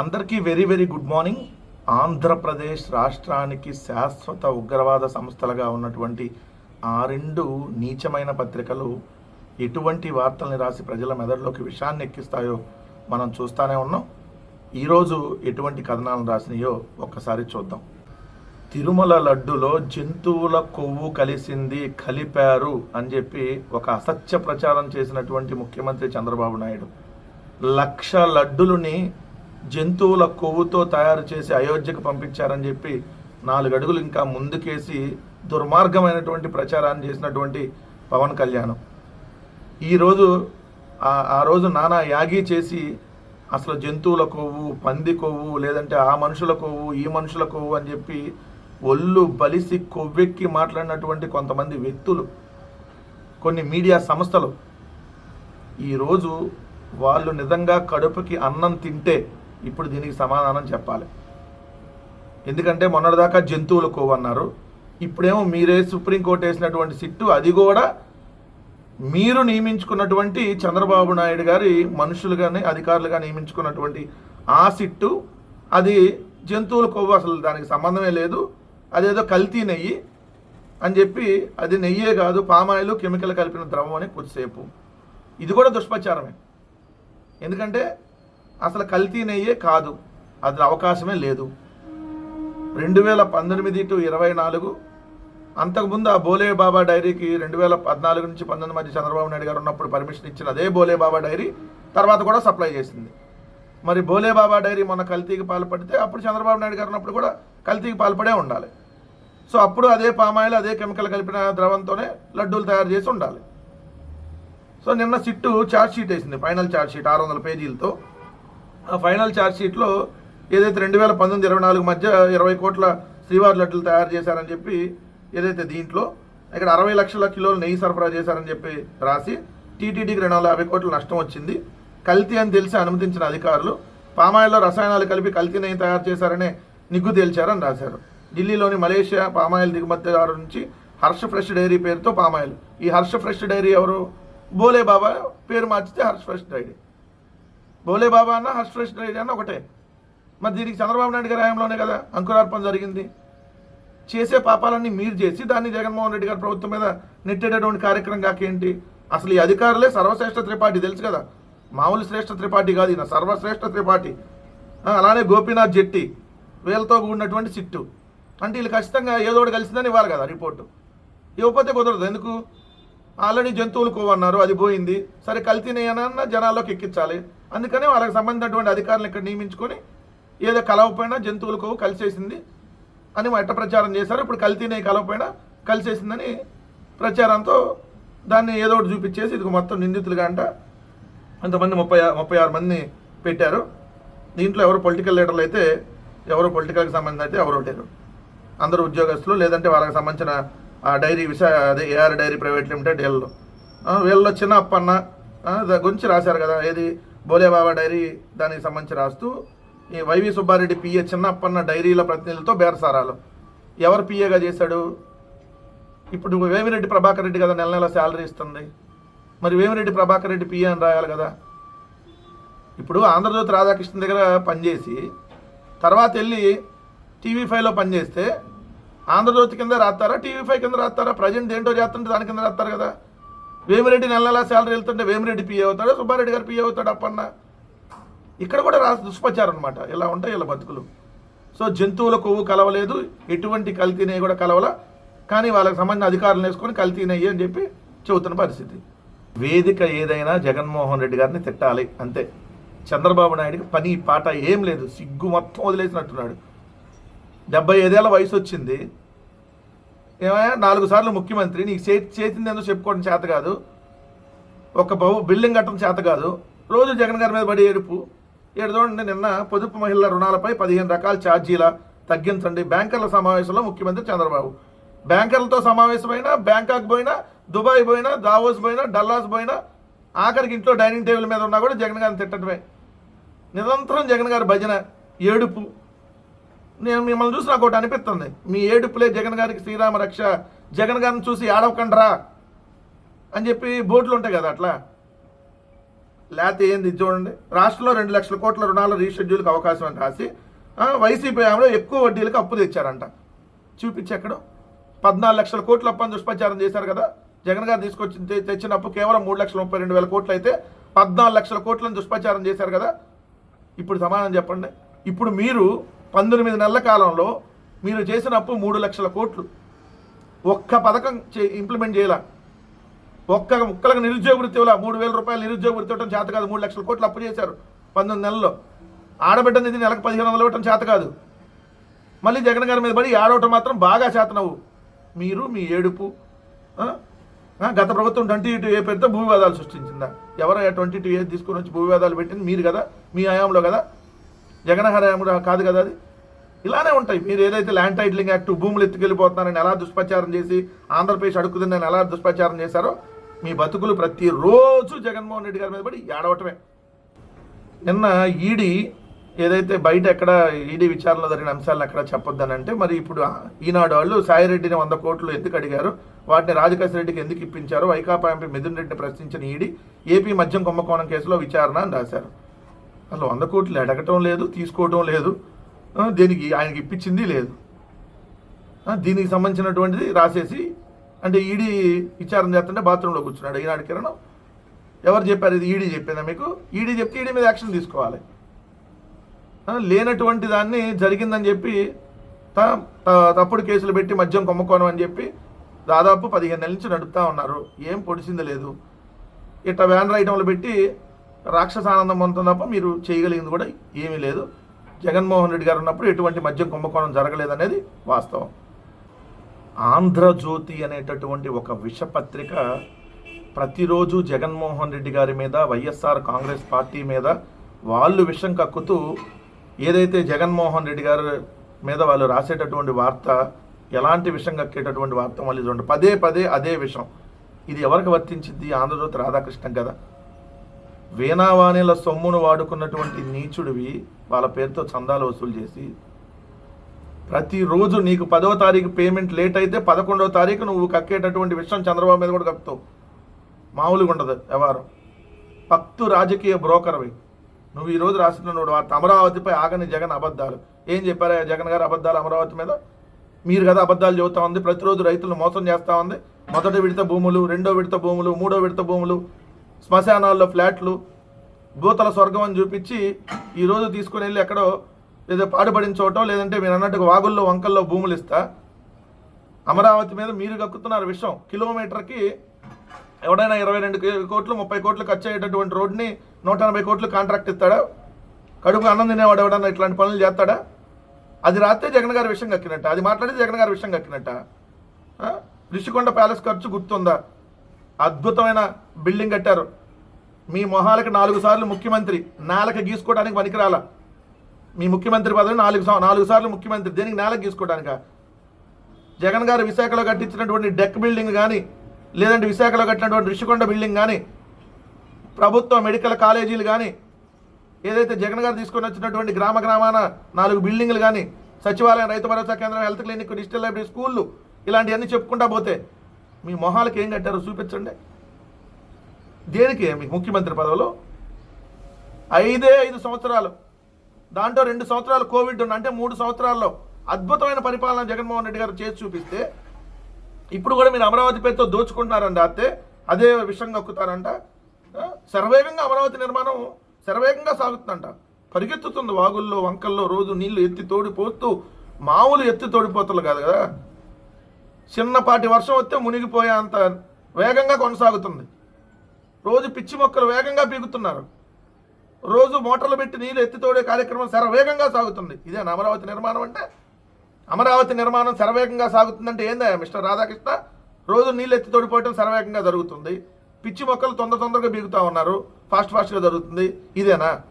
అందరికీ very very good morning. Andhra Pradesh రాష్ట్రానికి శాశ్వత ఉగ్రవాద సంస్థలుగా ఉన్నటువంటి ఆ రెండు నీచమైన పత్రికలు ఎటువంటి వార్తల్ని రాసి ప్రజల మెదడులోకి విషాన్ని ఎక్కిస్తాయో మనం చూస్తూనే ఉన్నాం. ఈరోజు ఎటువంటి కథనాలను రాసినాయో ఒక్కసారి చూద్దాం. తిరుమల లడ్డులో జంతువుల కొవ్వు కలిసింది కలిపారు అని చెప్పి ఒక అసత్య ప్రచారం చేసినటువంటి ముఖ్యమంత్రి చంద్రబాబు నాయుడు. లక్ష లడ్డులని జంతువుల కొవ్వుతో తయారు చేసి అయోధ్యకు పంపించారని చెప్పి నాలుగు అడుగులు ఇంకా ముందుకేసి దుర్మార్గమైనటువంటి ప్రచారాన్ని చేసినటువంటి పవన్ కళ్యాణ్. ఈరోజు ఆ- ఆ రోజు నానా యాగి చేసి అసలు జంతువుల కొవ్వు పంది కొవ్వు లేదంటే ఆ మనుషుల కొవ్వు ఈ మనుషుల కొవ్వు అని చెప్పి ఒళ్ళు బలిసి కొవ్వెక్కి మాట్లాడినటువంటి కొంతమంది వ్యక్తులు కొన్ని మీడియా సంస్థలు ఈరోజు వాళ్ళు నిజంగా కడుపుకి అన్నం తింటే ఇప్పుడు దీనికి సమాధానం చెప్పాలి. ఎందుకంటే మొన్నటిదాకా జంతువుల కొవ్వు అన్నారు ఇప్పుడేమో మీరే సుప్రీంకోర్టు వేసినటువంటి సిట్టు అది కూడా మీరు నియమించుకున్నటువంటి చంద్రబాబు నాయుడు గారి మనుషులుగానే అధికారులుగా నియమించుకున్నటువంటి ఆ సిట్టు అది జంతువుల కొవ్వు అసలు దానికి సంబంధమే లేదు. అదేదో కల్తీ నెయ్యి అని చెప్పి అది నెయ్యే కాదు పామాయిల్ కెమికల్ కలిపిన ద్రవం అని కొద్దిసేపు. ఇది కూడా దుష్ప్రచారమే. ఎందుకంటే అసలు కల్తీ నెయ్యే కాదు. అది అవకాశమే లేదు. రెండు వేల పంతొమ్మిది టు ఇరవై నాలుగు అంతకుముందు ఆ బోలే బాబా డైరీకి రెండు వేల పద్నాలుగు నుంచి పంతొమ్మిది మధ్య చంద్రబాబు నాయుడు గారు ఉన్నప్పుడు పర్మిషన్ ఇచ్చిన అదే బోలే బాబా డైరీ తర్వాత కూడా సప్లై చేసింది. మరి బోలే బాబా డైరీ మొన్న కల్తీకి పాల్పడితే అప్పుడు చంద్రబాబు నాయుడు గారు ఉన్నప్పుడు కూడా కల్తీకి పాల్పడే ఉండాలి. సో అప్పుడు అదే పామాయిల్ అదే కెమికల్ కలిపిన ద్రవంతోనే లడ్డూలు తయారు చేసి ఉండాలి. సో నిన్న సిట్టు ఛార్జ్ షీట్ వేసింది ఫైనల్ ఛార్జ్ షీట్ ఆరు వందల పేజీలతో. ఆ ఫైనల్ ఛార్జ్షీట్లో ఏదైతే రెండు వేల పంతొమ్మిది ఇరవై నాలుగు మధ్య ఇరవై కోట్ల శ్రీవారి లడ్డులు తయారు చేశారని చెప్పి ఏదైతే దీంట్లో ఇక్కడ అరవై లక్షల కిలోలు నెయ్యి సరఫరా చేశారని చెప్పి రాసి టీటీడీకి రెండు వందల యాభై కోట్ల నష్టం వచ్చింది. కల్తీ అని తెలిసి అనుమతించిన అధికారులు పామాయిల్లో రసాయనాలు కలిపి కల్తీ నెయ్యి తయారు చేశారనే నిగ్గు తేల్చారని రాశారు. ఢిల్లీలోని మలేషియా పామాయిల్ దిగుమతిదారు నుంచి హర్ష ఫ్రెష్ డైరీ పేరుతో పామాయిల్. ఈ హర్ష ఫ్రెష్ డైరీ ఎవరు? బోలే బాబా పేరు మార్చితే హర్ష ఫ్రెష్ డైరీ. బోలే బాబా అన్న హర్ష ఫ్రెష్ అన్న ఒకటే. మరి దీనికి చంద్రబాబు నాయుడు గారి హయాంలోనే కదా అంకురార్పణ జరిగింది. చేసే పాపాలన్నీ మీరు చేసి దాన్ని జగన్మోహన్ రెడ్డి గారి ప్రభుత్వం మీద నెట్టేటటువంటి కార్యక్రమం కాకేంటి అసలు ఈ అధికారులే సర్వశ్రేష్ఠ త్రిపాఠి తెలుసు కదా? మామూలు శ్రేష్ఠ త్రిపాఠి కాదు ఈయన సర్వశ్రేష్ఠ త్రిపాఠి. అలానే గోపీనాథ్ జెట్టి వీళ్ళతో కూడినటువంటి సిట్టు. అంటే వీళ్ళు ఖచ్చితంగా ఏదో ఒకటి కలిసిందని ఇవ్వాలి కదా రిపోర్టు. ఇవ్వకపోతే కుదరదు. ఎందుకు? ఆల్రెడీ జంతువులు కోవన్నారు అది పోయింది. సరే కల్తీనేయనన్న జనాల్లోకి ఎక్కించాలి. అందుకనే వాళ్ళకి సంబంధించినటువంటి అధికారులను ఇక్కడ నియమించుకొని ఏదో కలవపోయినా జంతువులకు కలిసేసింది అని ఎట్ట ప్రచారం చేశారు. ఇప్పుడు కల్తీనే కలవపోయినా కలిసేసిందని ప్రచారంతో దాన్ని ఏదో ఒకటి చూపించేసి ఇది మొత్తం నిందితులుగా అంట అంతమంది ముప్పై ముప్పై ఆరు మంది పెట్టారు. దీంట్లో ఎవరు పొలిటికల్ లీడర్లు అయితే ఎవరు పొలిటికల్కి సంబంధించి అయితే ఎవరు లేరు. అందరూ ఉద్యోగస్తులు లేదంటే వాళ్ళకి సంబంధించిన ఆ డైరీ విశా అదే ఏఆర్ డైరీ ప్రైవేట్ లిమిటెడ్ వీళ్ళు వీళ్ళలో చిన్న అప్పన్న గురించి రాశారు కదా ఏది బోలేబాబా డైరీ దానికి సంబంధించి రాస్తూ ఈ వైవి సుబ్బారెడ్డి పిఏ చిన్నప్పన్న డైరీల ప్రతినిధులతో బేరసారాలు. ఎవరు పిఏగా చేశాడు? ఇప్పుడు వేమిరెడ్డి ప్రభాకర్ రెడ్డి కదా నెల నెల శాలరీ ఇస్తుంది. మరి వేమిరెడ్డి ప్రభాకర్ రెడ్డి పిఏ అని రాయాలి కదా. ఇప్పుడు ఆంధ్రజ్యోతి రాధాకృష్ణ దగ్గర పనిచేసి తర్వాత వెళ్ళి టీవీ ఫైవ్లో పనిచేస్తే ఆంధ్రజ్యోతి కింద రాస్తారా? టీవీ ఫైవ్ కింద రాస్తారా? ప్రజెంట్ ఏంటో చేస్తుంటే దాని కింద రాస్తారు కదా. వేమిరెడ్డి నెల నెలా శాలరీ వెళ్తుంటే వేమిరెడ్డి పిఏ అవుతాడు సుబ్బారెడ్డి గారు పిఏ అవుతాడు అప్పన్న. ఇక్కడ కూడా రా దుష్పచారం అనమాట ఇలా ఉంటాయి ఇలా బతుకులు. సో జంతువుల కొవ్వు కలవలేదు ఎటువంటి కల్తీనే కూడా కలవల. కానీ వాళ్ళకి సంబంధించిన అధికారులు వేసుకొని కల్తీనయ్యి అని చెప్పి చెబుతున్న పరిస్థితి. వేదిక ఏదైనా జగన్మోహన్ రెడ్డి గారిని తిట్టాలి అంతే. చంద్రబాబు నాయుడికి పని పాట ఏం లేదు. సిగ్గు మొత్తం వదిలేసినట్టున్నాడు. డెబ్బై ఐదేళ్ళ వయసు వచ్చింది. ఏమయ్యా? నాలుగు సార్లు ముఖ్యమంత్రి నీకు చే చేసింది ఎందుకు చెప్పుకోవడం చేత కాదు. ఒక బహు బిల్డింగ్ కట్టడం చేత కాదు. రోజు జగన్ గారి మీద పడి ఏడుపు. ఏడు చూడండి నిన్న పొదుపు మహిళల రుణాలపై పదిహేను రకాల ఛార్జీల తగ్గించండి. బ్యాంకర్ల సమావేశంలో ముఖ్యమంత్రి చంద్రబాబు. బ్యాంకర్లతో సమావేశమైనా బ్యాంకాక్ పోయినా దుబాయ్ పోయినా దావోస్ పోయినా డల్లాస్ పోయినా ఆఖరికి ఇంట్లో డైనింగ్ టేబుల్ మీద ఉన్నా కూడా జగన్ గారిని తిట్టడమే. నిరంతరం జగన్ గారి భజన ఏడుపు. నేను మిమ్మల్ని చూసి నాకు ఒకటి అనిపిస్తుంది. మీ ఏడుపులే జగన్ గారికి శ్రీరామ రక్ష. జగన్ గారిని చూసి ఏడవకండ్రా అని చెప్పి బోర్డులు ఉంటాయి కదా అట్లా. లేకపోతే ఏంది ఇది చూడండి. రాష్ట్రంలో రెండు లక్షల కోట్ల రుణాలు రీషెడ్యూల్కి అవకాశం అని రాసి వైసీపీ ఆమెలో ఎక్కువ వడ్డీలకు అప్పు తెచ్చారంట. చూపించి ఎక్కడో. పద్నాలుగు లక్షల కోట్ల అప్పని దుష్ప్రచారం చేశారు కదా. జగన్ గారు తీసుకొచ్చి తెచ్చిన అప్పు కేవలం మూడు లక్షల ముప్పై రెండు వేల కోట్లు అయితే పద్నాలుగు లక్షల కోట్లను దుష్ప్రచారం చేశారు కదా. ఇప్పుడు సమాధానం చెప్పండి. ఇప్పుడు మీరు పంతొమ్మిది నెలల కాలంలో మీరు చేసిన అప్పు మూడు లక్షల కోట్లు. ఒక్క పథకం చే ఇంప్లిమెంట్ చేయాల? ఒక్క ముక్కలకు నిరుద్యోగ వృత్తి ఇవ్వాల? మూడు వేల రూపాయలు నిరుద్యోగ వృత్తి ఇవ్వడం చేత కాదు. మూడు లక్షల కోట్లు అప్పు చేశారు పంతొమ్మిది నెలల్లో. ఆడబిడ్డ నిధి నెలకు పదిహేను వందలు ఇవ్వటం చేత కాదు. మళ్ళీ జగన్ గారి మీద పడి ఆడవటం మాత్రం బాగా చేతనవు. మీరు మీ ఏడుపు గత ప్రభుత్వం ట్వంటీ టూ ఏ పెద్ద భూవివాదాలు సృష్టించిందా? ఎవరు ట్వంటీ టూ ఏ తీసుకొని వచ్చి భూవివాదాలు పెట్టింది? మీరు కదా మీ హయాంలో కదా. జగన్ కాదు కదా అది? ఇలానే ఉంటాయి. మీరు ఏదైతే ల్యాండ్ టైటిలింగ్ యాక్ట్ భూములు ఎత్తుకెళ్ళిపోతున్నారని ఎలా దుష్ప్రచారం చేసి ఆంధ్రప్రదేశ్ అడుగుతుందని ఎలా దుష్ప్రచారం చేశారో మీ బతుకులు ప్రతిరోజు జగన్మోహన్ రెడ్డి గారి మీద పడి ఏడవటమే. నిన్న ఈడీ ఏదైతే బయట ఎక్కడ ఈడీ విచారణలో జరిగిన అంశాలను ఎక్కడ చెప్పొద్దని అంటే మరి ఇప్పుడు ఈనాడు వాళ్ళు సాయిరెడ్డిని వంద కోట్లు ఎందుకు అడిగారు? వాటిని రాజకేశ్వర రెడ్డికి ఎందుకు ఇప్పించారు? వైకాపా ఎంపీ మిథున్ రెడ్డిని ప్రశ్నించిన ఈడీ ఏపీ మద్యం కుంభకోణం కేసులో విచారణ అని రాశారు. అసలు వంద కోట్లు అడగటం లేదు తీసుకోవటం లేదు. దీనికి ఆయనకి ఇప్పించింది లేదు. దీనికి సంబంధించినటువంటిది రాసేసి అంటే ఈడీ విచారణ చేస్తుంటే బాత్రూంలో కూర్చున్నాడు. ఈనాడు కిరణం ఎవరు చెప్పారు? ఇది ఈడీ చెప్పిందా మీకు? ఈడీ చెప్తే ఈడీ మీద యాక్షన్ తీసుకోవాలి. లేనటువంటి దాన్ని జరిగిందని చెప్పి త- తప్పుడు కేసులు పెట్టి మద్యం కొమ్ముకోవడం అని చెప్పి దాదాపు పదిహేను నెలల నుంచి నడుపుతా ఉన్నారు. ఏం పొడిచింది లేదు. ఇట్లా వ్యాన్ రైటంలు పెట్టి రాక్షస ఆనందం పొందుతుంది తప్ప మీరు చేయగలిగింది కూడా ఏమీ లేదు. జగన్మోహన్ రెడ్డి గారు ఉన్నప్పుడు ఎటువంటి మద్యం కుంభకోణం జరగలేదనేది వాస్తవం. ఆంధ్రజ్యోతి అనేటటువంటి ఒక విషపత్రిక ప్రతిరోజు జగన్మోహన్ రెడ్డి గారి మీద వైఎస్ఆర్ కాంగ్రెస్ పార్టీ మీద వాళ్ళు విషం కక్కుతూ ఏదైతే జగన్మోహన్ రెడ్డి గారి మీద వాళ్ళు రాసేటటువంటి వార్త ఎలాంటి విషం కక్కేటటువంటి వార్త మళ్ళీ చూడండి. పదే పదే అదే విషం. ఇది ఎవరికి వర్తించింది ఆంధ్రజ్యోతి రాధాకృష్ణ కదా. వీణావాణిల సొమ్మును వాడుకున్నటువంటి నీచుడివి వాళ్ళ పేరుతో చందాలు వసూలు చేసి ప్రతిరోజు నీకు పదవ తారీఖు పేమెంట్ లేట్ అయితే పదకొండవ తారీఖు నువ్వు కక్కేటటువంటి విషయం చంద్రబాబు మీద కూడా కక్కుతావు. మామూలుగా ఉండదు వ్యవహారం. పక్తు రాజకీయ బ్రోకర్వి. నువ్వు ఈరోజు రాసిన నువ్వు వార్త అమరావతిపై ఆగని జగన్ అబద్ధాలు. ఏం చెప్పారా జగన్ గారు అబద్ధాలు అమరావతి మీద? మీరు కదా అబద్ధాలు చెబుతా ఉంది ప్రతిరోజు రైతులను మోసం చేస్తా ఉంది. మొదటి విడత భూములు రెండో విడత భూములు మూడో విడత భూములు శ్మశానాల్లో ఫ్లాట్లు భూతల స్వర్గం అని చూపించి ఈరోజు తీసుకుని వెళ్ళి ఎక్కడో ఏదో పాడుపడిన చోటో లేదంటే మీరు అన్నట్టుగా వాగుల్లో వంకల్లో భూములు ఇస్తా. అమరావతి మీద మీరు కక్కుతున్నారు విషయం కిలోమీటర్కి ఎవడైనా ఇరవై రెండు కోట్లు ముప్పై కోట్లు ఖర్చు అయ్యేటటువంటి రోడ్ని నూట ఎనభై కోట్లు కాంట్రాక్ట్ ఇస్తాడా? కడుపు అన్నం తినేవాడు ఎవడన్నా ఇట్లాంటి పనులు చేస్తాడా? అది రాస్తే జగన్ గారి విషయం కక్కినట్ట. అది మాట్లాడితే జగన్ గారి విషయం కక్కినట్ట. రిషికొండ ప్యాలెస్ ఖర్చు గుర్తుందా? అద్భుతమైన బిల్డింగ్ కట్టారు. మీ మొహాలకు నాలుగు సార్లు ముఖ్యమంత్రి నేలకు గీసుకోవడానికి పనికిరాల? మీ ముఖ్యమంత్రి పదవి నాలుగు నాలుగు సార్లు ముఖ్యమంత్రి దేనికి నేలకు గీసుకోవడానిక జగన్ గారు విశాఖలో కట్టించినటువంటి డెక్ బిల్డింగ్ కానీ లేదంటే విశాఖలో కట్టినటువంటి రిషికొండ బిల్డింగ్ కానీ ప్రభుత్వ మెడికల్ కాలేజీలు కానీ ఏదైతే జగన్ గారు తీసుకొని వచ్చినటువంటి గ్రామ గ్రామాన నాలుగు బిల్డింగ్లు కానీ సచివాలయం రైతు భరోసా కేంద్రం హెల్త్ క్లినిక్ డిజిటల్ లైబ్రరీ స్కూళ్ళు ఇలాంటివన్నీ చెప్పుకుంటా పోతే మీ మొహాలకు ఏం కట్టారో చూపించండి. దేనికి మీకు ముఖ్యమంత్రి పదవిలో? ఐదే ఐదు సంవత్సరాలు. దాంట్లో రెండు సంవత్సరాలు కోవిడ్ ఉన్న అంటే మూడు సంవత్సరాల్లో అద్భుతమైన పరిపాలన జగన్మోహన్ రెడ్డి గారు చేసి చూపిస్తే ఇప్పుడు కూడా మీరు అమరావతి పేరుతో దోచుకుంటున్నారంట అత్తే అదే విషయం కక్కుతారంట ఆ, శరవేగంగా అమరావతి నిర్మాణం శరవేగంగా సాగుతుందంట. పరిగెత్తుతుంది వాగుల్లో వంకల్లో రోజు నీళ్ళు ఎత్తి తోడిపోతూ మామూలు ఎత్తి తోడిపోతలు కాదు కదా. చిన్నపాటి వర్షం వస్తే మునిగిపోయే అంత వేగంగా కొనసాగుతుంది. రోజు పిచ్చి మొక్కలు వేగంగా పీకుతున్నారు. రోజు మోటార్లు పెట్టి నీళ్ళు ఎత్తితోడే కార్యక్రమం శరవేగంగా సాగుతుంది. ఇదే అమరావతి నిర్మాణం అంటే? అమరావతి నిర్మాణం శరవేగంగా సాగుతుందంటే ఏందా మిస్టర్ రాధాకృష్ణ? రోజు నీళ్ళు ఎత్తి తోడిపోవటం శరవేగంగా జరుగుతుంది. పిచ్చి మొక్కలు తొందర తొందరగా బీగుతా ఉన్నారు. ఫాస్ట్ ఫాస్ట్గా జరుగుతుంది. ఇదేనా?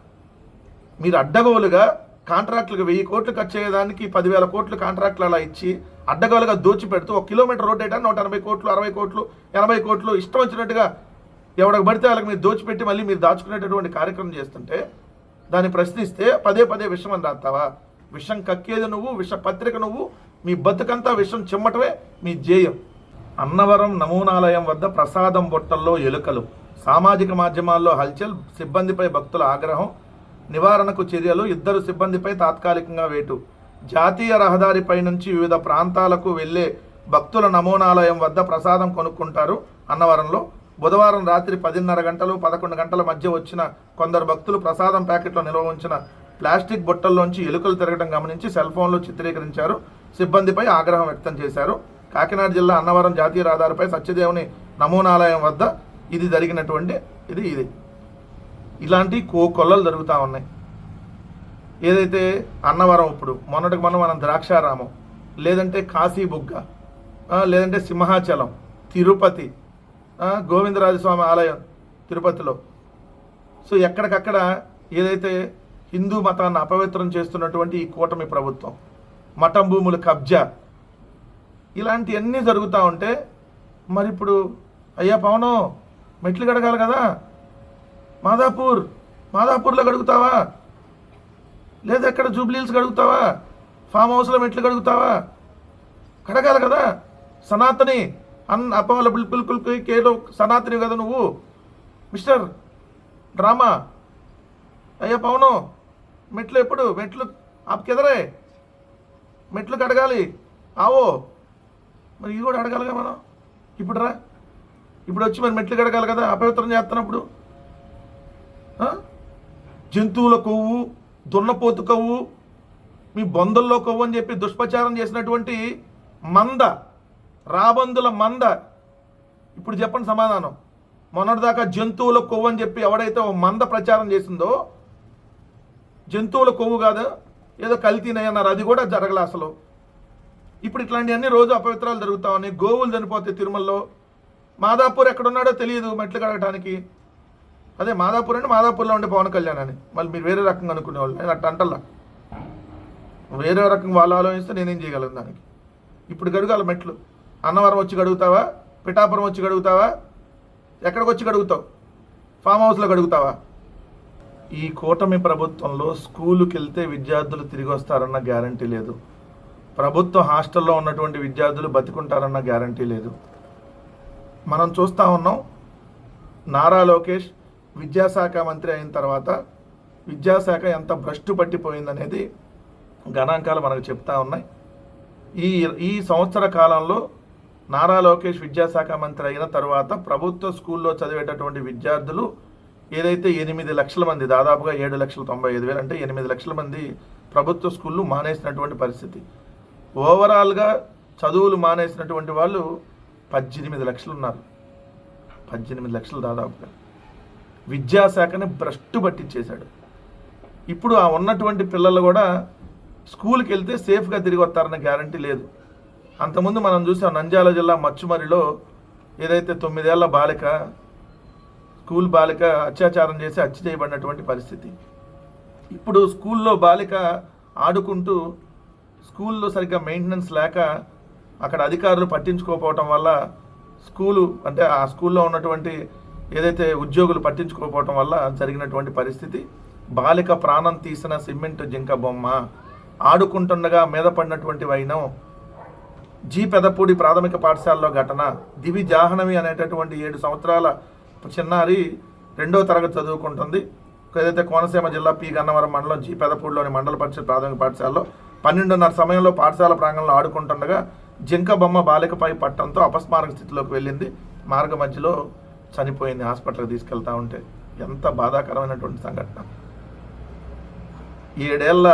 మీరు అడ్డగోలుగా కాంట్రాక్టులకు వెయ్యి కోట్లు ఖర్చు అయ్యేదానికి పదివేల కోట్లు కాంట్రాక్టులు అలా ఇచ్చి అడ్డగోలుగా దోచిపెడుతూ ఒక కిలోమీటర్ రోడ్ అయితే నూట ఎనభై కోట్లు అరవై కోట్లు ఎనభై కోట్లు ఇష్టం వచ్చినట్టుగా ఎవరికి పడితే వాళ్ళకి మీరు దోచిపెట్టి మళ్ళీ మీరు దాచుకునేటటువంటి కార్యక్రమం చేస్తుంటే దాన్ని ప్రశ్నిస్తే పదే పదే విషం అని రాస్తావా? విషం కక్కేది నువ్వు విష పత్రిక నువ్వు మీ బతుకంతా విషం చిమ్మటమే మీ జేయం. అన్నవరం నమూనాలయం వద్ద ప్రసాదం బొట్టల్లో ఎలుకలు. సామాజిక మాధ్యమాల్లో హల్చల్ సిబ్బందిపై భక్తుల ఆగ్రహం నివారణకు చర్యలు ఇద్దరు సిబ్బందిపై తాత్కాలికంగా వేటు. జాతీయ రహదారిపై నుంచి వివిధ ప్రాంతాలకు వెళ్ళే భక్తుల నమూనాలయం వద్ద ప్రసాదం కొనుక్కుంటారు అన్నవరంలో. బుధవారం రాత్రి పదిన్నర గంటలు పదకొండు గంటల మధ్య వచ్చిన కొందరు భక్తులు ప్రసాదం ప్యాకెట్లో నిల్వ ఉంచిన ప్లాస్టిక్ బుట్టల్లోంచి ఎలుకలు తిరగడం గమనించి సెల్ ఫోన్లో చిత్రీకరించారు. సిబ్బందిపై ఆగ్రహం వ్యక్తం చేశారు. కాకినాడ జిల్లా అన్నవరం జాతీయ రహదారిపై సత్యదేవుని నమూనాలయం వద్ద ఇది జరిగినటువంటి ఇది ఇది. ఇలాంటి కో కొల్లలు జరుగుతూ ఉన్నాయి. ఏదైతే అన్నవరం ఇప్పుడు మొన్నటికి మనం మనం ద్రాక్షారామం లేదంటే కాశీబుగ్గ బుగ్గ లేదంటే సింహాచలం తిరుపతి గోవిందరాజస్వామి ఆలయం తిరుపతిలో. సో ఎక్కడికక్కడ ఏదైతే హిందూ మతాన్ని అపవిత్రం చేస్తున్నటువంటి ఈ కూటమి ప్రభుత్వం మఠం భూముల కబ్జా ఇలాంటివన్నీ జరుగుతూ ఉంటే మరి ఇప్పుడు అయ్యా పవనం మెట్లు కడగాలి కదా మాదాపూర్ మాదాపూర్లో గడుగుతావా లేదా ఎక్కడ జూబ్లీల్స్ గడుగుతావా ఫామ్ హౌస్లో మెట్లు గడుగుతావా కడగాలి కదా. సనాతని అన్ అపవాల బిల్కుల్ కేలో సనాతని కదా నువ్వు. Mister drama. అయ్యా పవను మెట్లు ఎప్పుడు? మెట్లు ఆపుకెదరే. మెట్లు కడగాలి. ఆవో. మరి ఇది కూడా అడగాలిగా మనం. ఇప్పుడు రా ఇప్పుడు వచ్చి మరి మెట్లు కడగాలి కదా. అపవిత్రం చేస్తున్నప్పుడు. జంతువుల కొవ్వు దున్నపోతు కొవ్వు మీ బొందల్లో కొవ్వు అని చెప్పి దుష్ప్రచారం చేసినటువంటి మంద రాబందుల మంద. ఇప్పుడు చెప్పండి సమాధానం. మొన్నటిదాకా జంతువుల కొవ్వు అని చెప్పి ఎవడైతే ఓ మంద ప్రచారం చేసిందో జంతువుల కొవ్వు కాదు ఏదో కల్తీనయ్య అన్నారు. అది కూడా జరగలే అసలు. ఇప్పుడు ఇట్లాంటివన్నీ రోజు అపవిత్రాలు జరుగుతా ఉన్నాయి. గోవులు చనిపోతాయి తిరుమలలో మాదాపూర్ ఎక్కడున్నాడో తెలియదు మెట్లు కడగటానికి. అదే మాదాపూర్ అంటే మాదాపూర్లో ఉండే పవన్ కళ్యాణ్ అని. మళ్ళీ మీరు వేరే రకంగా అనుకునే వాళ్ళు నేను అట్ట అంటల్లా వేరే రకంగా వాళ్ళు ఆలోచిస్తే నేనేం చేయగలను దానికి? ఇప్పుడు గడుగాల మెట్లు. అన్నవరం వచ్చి గడుగుతావా? పిఠాపురం వచ్చి గడుగుతావా? ఎక్కడికి వచ్చి గడుగుతావు? ఫామ్ హౌస్లో గడుగుతావా? ఈ కూటమి ప్రభుత్వంలో స్కూలుకి వెళ్తే విద్యార్థులు తిరిగి వస్తారన్న గ్యారంటీ లేదు. ప్రభుత్వ హాస్టల్లో ఉన్నటువంటి విద్యార్థులు బతికుంటారన్న గ్యారంటీ లేదు. మనం చూస్తూ ఉన్నాం. నారా లోకేష్ విద్యాశాఖ మంత్రి అయిన తర్వాత విద్యాశాఖ ఎంత భ్రష్టు పట్టిపోయిందనేది గణాంకాలు మనకు చెప్తా ఉన్నాయి. ఈ ఈ సంవత్సర కాలంలో నారా లోకేష్ విద్యాశాఖ మంత్రి అయిన తర్వాత ప్రభుత్వ స్కూల్లో చదివేటటువంటి విద్యార్థులు ఏదైతే ఎనిమిది లక్షల మంది దాదాపుగా ఏడు లక్షల తొంభై ఐదు వేలు అంటే ఎనిమిది లక్షల మంది ప్రభుత్వ స్కూళ్ళు మానేసినటువంటి పరిస్థితి. ఓవరాల్గా చదువులు మానేసినటువంటి వాళ్ళు పద్దెనిమిది లక్షలు ఉన్నారు. పద్దెనిమిది లక్షలు దాదాపుగా. విద్యాశాఖని భ్రష్టు పట్టించేశాడు. ఇప్పుడు ఆ ఉన్నటువంటి పిల్లలు కూడా స్కూల్కి వెళ్తే సేఫ్గా తిరిగి వస్తారన్న గ్యారంటీ లేదు. అంతకుముందు మనం చూసాం నంద్యాల జిల్లా మచ్చుమరిలో ఏదైతే తొమ్మిదేళ్ళ బాలిక స్కూల్ బాలిక అత్యాచారం చేసి హత్య చేయబడినటువంటి పరిస్థితి. ఇప్పుడు స్కూల్లో బాలిక ఆడుకుంటూ స్కూల్లో సరిగ్గా మెయింటెనెన్స్ లేక అక్కడ అధికారులు పట్టించుకోకపోవటం వల్ల స్కూలు అంటే ఆ స్కూల్లో ఉన్నటువంటి ఏదైతే ఉద్యోగులు పట్టించుకోకపోవటం వల్ల జరిగినటువంటి పరిస్థితి బాలిక ప్రాణం తీసిన సిమెంట్ జింక బొమ్మ ఆడుకుంటుండగా మీద పడినటువంటి వైనం జీ పెదపూడి ప్రాథమిక పాఠశాలలో ఘటన దివి జాహ్నవి అనేటటువంటి ఏడు సంవత్సరాల చిన్నారి రెండో తరగతి చదువుకుంటుంది. ఏదైతే కోనసీమ జిల్లా పి. గన్నవరం మండలం జీ పెదపూడిలోని మండల పరిషత్ ప్రాథమిక పాఠశాలలో పన్నెండున్నర సమయంలో పాఠశాల ప్రాంగణంలో ఆడుకుంటుండగా జింక బొమ్మ బాలికపై పట్టడంతో అపస్మారక స్థితిలోకి వెళ్ళింది. మార్గ మధ్యలో చనిపోయింది హాస్పిటల్కి తీసుకెళ్తా ఉంటే ఎంత బాధాకరమైనటువంటి సంఘటన. ఏడేళ్ళ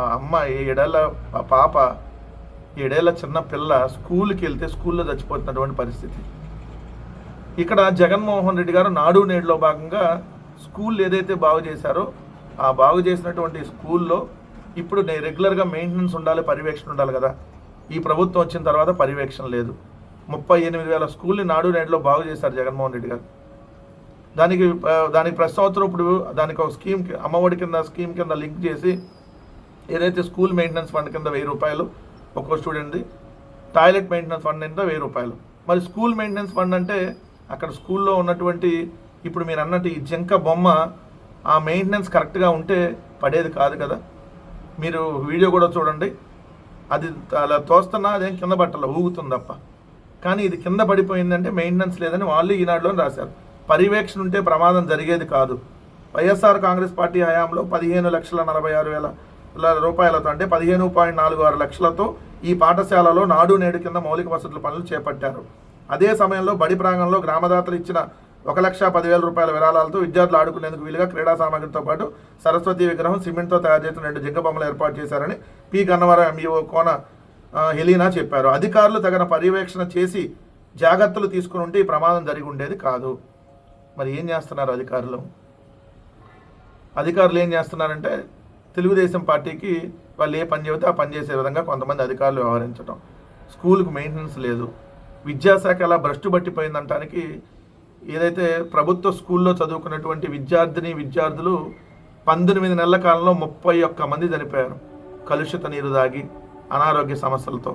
ఆ అమ్మాయి ఏడేళ్ళ ఆ పాప ఏడేళ్ళ చిన్న పిల్ల స్కూల్కి వెళ్తే స్కూల్లో చచ్చిపోతున్నటువంటి పరిస్థితి. ఇక్కడ జగన్మోహన్ రెడ్డి గారు నాడు నేడులో భాగంగా స్కూల్ ఏదైతే బాగు చేశారో ఆ బాగు చేసినటువంటి స్కూల్లో ఇప్పుడు రెగ్యులర్గా మెయింటెనెన్స్ ఉండాలి పర్యవేక్షణ ఉండాలి కదా. ఈ ప్రభుత్వం వచ్చిన తర్వాత పర్యవేక్షణ లేదు. ముప్పై ఎనిమిది వేల స్కూల్ని నాడు నేడులో బాగు చేశారు జగన్మోహన్ రెడ్డి గారు. దానికి దానికి ప్రతి సంవత్సరం ఇప్పుడు దానికి ఒక స్కీమ్ అమ్మఒడి కింద స్కీమ్ కింద లింక్ చేసి ఏదైతే స్కూల్ మెయింటెనెన్స్ ఫండ్ కింద వెయ్యి రూపాయలు ఒక్కో స్టూడెంట్ది టాయిలెట్ మెయింటెనెన్స్ ఫండ్ కింద వెయ్యి రూపాయలు. మరి స్కూల్ మెయింటెనెన్స్ ఫండ్ అంటే అక్కడ స్కూల్లో ఉన్నటువంటి ఇప్పుడు మీరు అన్నట్టు ఈ జింక బొమ్మ ఆ మెయింటెనెన్స్ కరెక్ట్గా ఉంటే పడేది కాదు కదా. మీరు వీడియో కూడా చూడండి. అది అలా తోస్తున్నా అదేం కింద పట్టాల ఊగుతుంది తప్ప కానీ ఇది కింద పడిపోయిందంటే మెయింటెనెన్స్ లేదని వాళ్ళు ఈనాడులో రాశారు. పర్యవేక్షణ ఉంటే ప్రమాదం జరిగేది కాదు. వైఎస్ఆర్ కాంగ్రెస్ పార్టీ హయాంలో పదిహేను లక్షల నలభై ఆరు వేల రూపాయలతో అంటే పదిహేను పాయింట్ నాలుగు ఆరు లక్షలతో ఈ పాఠశాలలో నాడు నేడు కింద మౌలిక వసతుల పనులు చేపట్టారు. అదే సమయంలో బడి ప్రాంగంలో గ్రామదాతలు ఇచ్చిన ఒక లక్ష పదివేల రూపాయల విరాళాలతో విద్యార్థులు ఆడుకునేందుకు వీలుగా క్రీడా సామగ్రితో పాటు సరస్వతి విగ్రహం సిమెంట్తో తయారు చేసిన రెండు జింక బొమ్మలు ఏర్పాటు చేశారని P. Gannavaram MEO Kona Helena చెప్పారు. అధికారులు తగిన పర్యవేక్షణ చేసి జాగ్రత్తలు తీసుకుని ఉంటే ఈ ప్రమాదం జరిగి ఉండేది కాదు. మరి ఏం చేస్తున్నారు అధికారులు? అధికారులు ఏం చేస్తున్నారంటే తెలుగుదేశం పార్టీకి వాళ్ళు ఏ పని చెబితే ఆ పని చేసే విధంగా కొంతమంది అధికారులు వ్యవహరించడం స్కూల్కి మెయింటెనెన్స్ లేదు. విద్యాశాఖ ఎలా భ్రష్టు పట్టిపోయిందంటానికి ఏదైతే ప్రభుత్వ స్కూల్లో చదువుకున్నటువంటి విద్యార్థిని విద్యార్థులు పంతొమ్మిది నెలల కాలంలో ముప్పై ఒక్క మంది చనిపోయారు. కలుషిత నీరు తాగి అనారోగ్య సమస్యలతో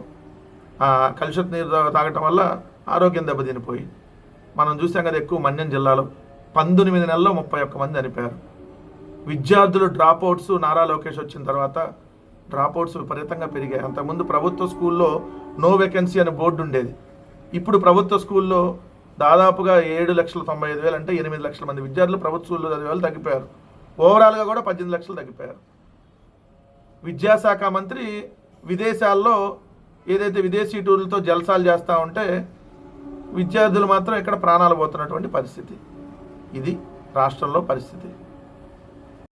కలుషిత నీరు తాగటం వల్ల ఆరోగ్యం దెబ్బతినిపోయి మనం చూసాం కదా ఎక్కువ మన్యం జిల్లాలో పంతొమ్మిది నెలల్లో ముప్పై ఒక్క మంది చనిపోయారు. విద్యార్థులు డ్రాప్ అవుట్స్ నారా లోకేష్ వచ్చిన తర్వాత డ్రాప్ అవుట్స్ విపరీతంగా పెరిగాయి. అంతకుముందు ప్రభుత్వ స్కూల్లో నో వేకెన్సీ అనే బోర్డు ఉండేది. ఇప్పుడు ప్రభుత్వ స్కూల్లో దాదాపుగా ఏడు లక్షల తొంభై ఐదు వేలు అంటే ఎనిమిది లక్షల మంది విద్యార్థులు ప్రభుత్వ స్కూల్లో చదివే వాళ్ళు తగ్గిపోయారు. ఓవరాల్గా కూడా పద్దెనిమిది లక్షలు తగ్గిపోయారు. విద్యాశాఖ మంత్రి విదేశాల్లో ఏదైతే విదేశీ టూర్లతో జల్సాలు చేస్తూ ఉంటే విద్యార్థులు మాత్రం ఇక్కడ ప్రాణాలు పోతున్నటువంటి పరిస్థితి. ఇది రాష్ట్రంలో పరిస్థితి.